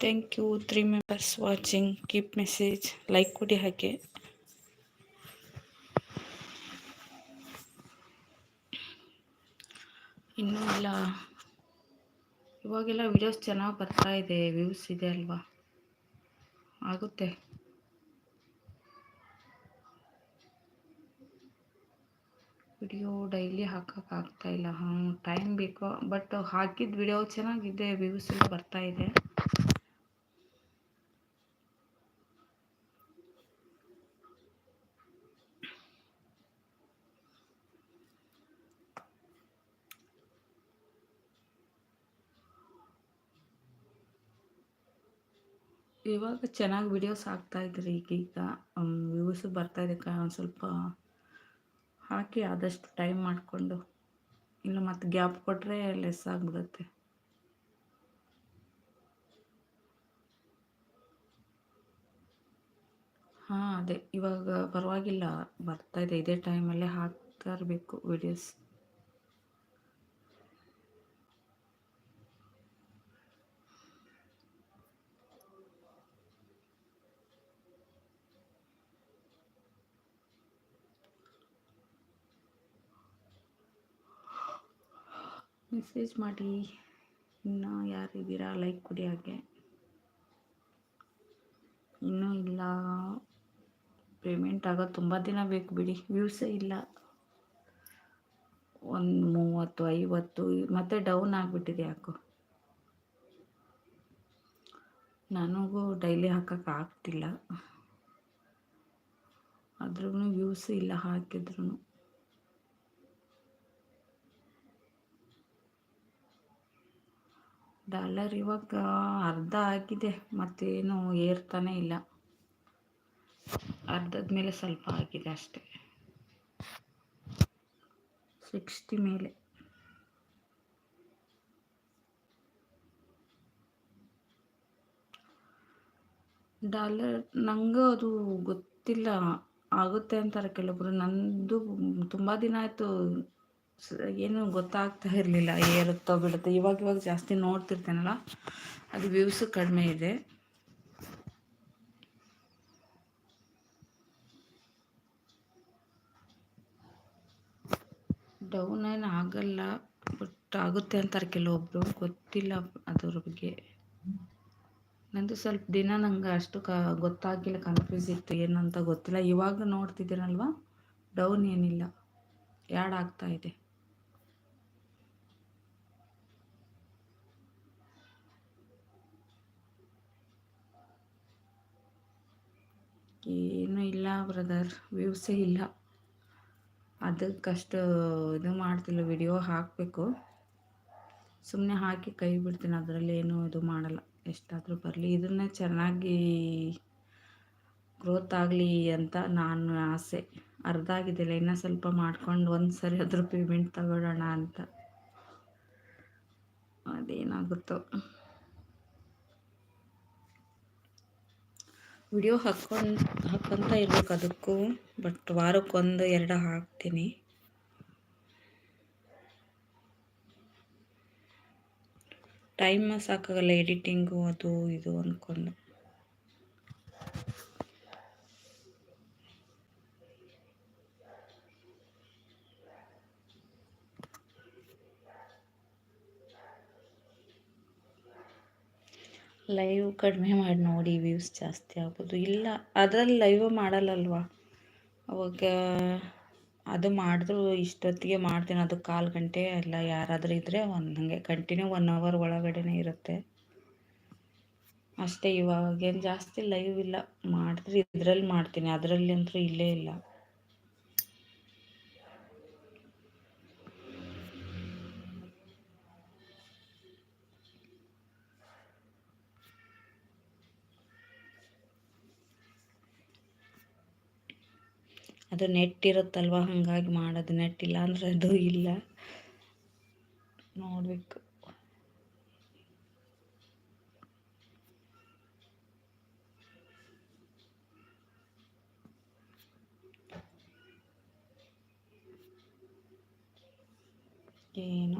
Thank you three members watching keep message like ಕೊಡಿ ಹಾಗೆ ಇನ್ನೂ ಇಲ್ಲ. ಇವಾಗೆಲ್ಲ ವಿಡಿಯೋಸ್ ಚೆನ್ನಾಗಿ ಬರ್ತಾ ಇದೆ ವ್ಯೂಸ್ ಇದೆ ಅಲ್ವಾ? ಆಗುತ್ತೆ. ವಿಡಿಯೋ ಡೈಲಿ ಹಾಕೋಕ್ಕಾಗ್ತಾ ಇಲ್ಲ. ಹಾಂ ಟೈಮ್ ಬೇಕು. ಬಟ್ ಹಾಕಿದ ವಿಡಿಯೋ ಚೆನ್ನಾಗಿದೆ ವ್ಯೂಸ್ ಎಲ್ಲ ಬರ್ತಾ ಇವಾಗ ಚೆನ್ನಾಗಿ ವಿಡಿಯೋಸ್ ಹಾಕ್ತಾ ಇದ್ರಿ ಈಗೀಗ. ವ್ಯೂಸ್ ಬರ್ತಾ ಇದೆ ಒಂದು ಸ್ವಲ್ಪ ಹಾಕಿ ಆದಷ್ಟು ಟೈಮ್ ಮಾಡಿಕೊಂಡು. ಇಲ್ಲ ಮತ್ತು ಗ್ಯಾಪ್ ಕೊಟ್ಟರೆ ಲೆಸ್ ಆಗಿಬಿಡುತ್ತೆ. ಹಾಂ, ಅದೇ ಇವಾಗ ಪರವಾಗಿಲ್ಲ, ಬರ್ತಾ ಇದೆ. ಇದೇ ಟೈಮಲ್ಲೇ ಹಾಕ್ತಾ ಇರಬೇಕು ವಿಡಿಯೋಸ್ ಮೆಸೇಜ್ ಮಾಡಿ. ಇನ್ನೂ ಯಾರಿದ್ದೀರಾ ಲೈಕ್ ಕೊಡಿ ಹಾಗೆ. ಇನ್ನೂ ಇಲ್ಲ. ಪೇಮೆಂಟ್ ಆಗೋ ತುಂಬ ದಿನ ಬೇಕು ಬಿಡಿ. ವ್ಯೂಸೇ ಇಲ್ಲ. ಒಂದು ಮೂವತ್ತು, ಐವತ್ತು, ಮತ್ತೆ ಡೌನ್ ಆಗಿಬಿಟ್ಟಿದೆ ಯಾಕೋ. ನನಗೂ ಡೈಲಿ ಹಾಕೋಕ್ಕಾಗ್ತಿಲ್ಲ ಆದ್ರೂ ವ್ಯೂಸ್ ಇಲ್ಲ ಹಾಕಿದ್ರು ಡಾಲರ್ ಇವಾಗ ಅರ್ಧ ಆಗಿದೆ, ಮತ್ತೇನು ಏರ್ತಾನೆ ಇಲ್ಲ. ಅರ್ಧದ ಮೇಲೆ ಸ್ವಲ್ಪ ಆಗಿದೆ ಅಷ್ಟೆ. ಸಿಕ್ಸ್ಟಿ ಮೇಲೆ. ಡಾಲರ್ ನಂಗೆ ಅದು ಗೊತ್ತಿಲ್ಲ, ಆಗುತ್ತೆ ಅಂತಾರೆ ಕೆಲವೊಬ್ರು. ನಂದು ತುಂಬ ದಿನ ಆಯಿತು ಏನು ಗೊತ್ತಾಗ್ತಾ ಇರಲಿಲ್ಲ ಏರುತ್ತೋ ಬಿಡುತ್ತೋ ಇವಾಗ ಇವಾಗ ಜಾಸ್ತಿ ನೋಡ್ತಿರ್ತೇನಲ್ಲ, ಅದು ವ್ಯೂಸು ಕಡಿಮೆ ಇದೆ. ಡೌನ್ ಏನು ಆಗಲ್ಲ, ಬಟ್ ಆಗುತ್ತೆ ಅಂತಾರೆ ಕೆಲವೊಬ್ರು, ಗೊತ್ತಿಲ್ಲ ಅದ್ರ ಬಗ್ಗೆ ನಂದು ಸ್ವಲ್ಪ ದಿನ ನಂಗೆ ಅಷ್ಟು ಕ ಗೊತ್ತಾಗಿಲ್ಲ ಕನ್ಫ್ಯೂಸ್ ಇತ್ತು, ಏನಂತ ಗೊತ್ತಿಲ್ಲ. ಇವಾಗ ನೋಡ್ತಿದ್ದೀರಲ್ವಾ, ಡೌನ್ ಏನಿಲ್ಲ, ಯಾಡ್ ಆಗ್ತಾ ಇದೆ. ಏನೂ ಇಲ್ಲ ಬ್ರದರ್, ವ್ಯೂಸೇ ಇಲ್ಲ. ಅದಕ್ಕಷ್ಟು ಇದು ಮಾಡ್ತಿಲ್ಲ, ವಿಡಿಯೋ ಹಾಕಬೇಕು. ಸುಮ್ಮನೆ ಹಾಕಿ ಕೈ ಬಿಡ್ತೀನಿ, ಅದರಲ್ಲಿ ಏನೂ ಇದು ಮಾಡಲ್ಲ. ಎಷ್ಟಾದರೂ ಬರಲಿ, ಇದನ್ನೇ ಚೆನ್ನಾಗಿ ಗ್ರೋತ್ ಆಗಲಿ ಅಂತ ನಾನು ಆಸೆ. ಅರ್ಧ ಆಗಿದ್ದಿಲ್ಲ ಇನ್ನೂ ಸ್ವಲ್ಪ ಮಾಡ್ಕೊಂಡು ಒಂದು ಸರಿ ಅದ್ರ ಪೇಮೆಂಟ್ ತಗೊಳ್ಳೋಣ ಅಂತ. ಅದೇನಾಗುತ್ತೋ. ವಿಡಿಯೋ ಹಾಕ್ಕೊಂಡು ಹಾಕ್ಕೊತ ಇರ್ಬೇಕು ಅದಕ್ಕೂ ಬಟ್ ವಾರಕ್ಕೊಂದು ಎರಡು ಹಾಕ್ತೀನಿ. ಟೈಮ್ ಸಾಕಾಗಲ್ಲ ಎಡಿಟಿಂಗು ಅದು, ಇದು ಅಂದ್ಕೊಂಡು ಲೈವ್ ಕಡಿಮೆ ಮಾಡಿ ನೋಡಿ ವ್ಯೂಸ್ ಜಾಸ್ತಿ ಆಗ್ಬೋದು ಇಲ್ಲ, ಅದರಲ್ಲಿ ಲೈವ್ ಮಾಡಲ್ಲಲ್ವ? ಅವಾಗ ಅದು ಮಾಡಿದ್ರು ಇಷ್ಟೊತ್ತಿಗೆ ಮಾಡ್ತೀನಿ. ಅದು ಕಾಲು ಗಂಟೆ ಎಲ್ಲ ಯಾರಾದರೂ ಇದ್ದರೆ ಒಂದು ಹಾಗೆ ಕಂಟಿನ್ಯೂ ಒನ್ ಅವರ್ ಒಳಗಡೆನೇ ಇರುತ್ತೆ. ಅಷ್ಟೇ ಇವಾಗೇನು ಜಾಸ್ತಿ ಲೈವ್ ಇಲ್ಲ. ಮಾಡಿದ್ರೆ ಇದರಲ್ಲಿ ಮಾಡ್ತೀನಿ. ಅದರಲ್ಲಿ ಅಂತೂ ಇಲ್ಲೇ ಇಲ್ಲ. ಅದು ನೆಟ್ ಇರುತ್ತಲ್ವ ಹಾಗಾಗಿ ಮಾಡೋದು ಇಲ್ಲ ಅಂದರೆ ಅದು ಇಲ್ಲ. ನೋಡಬೇಕು.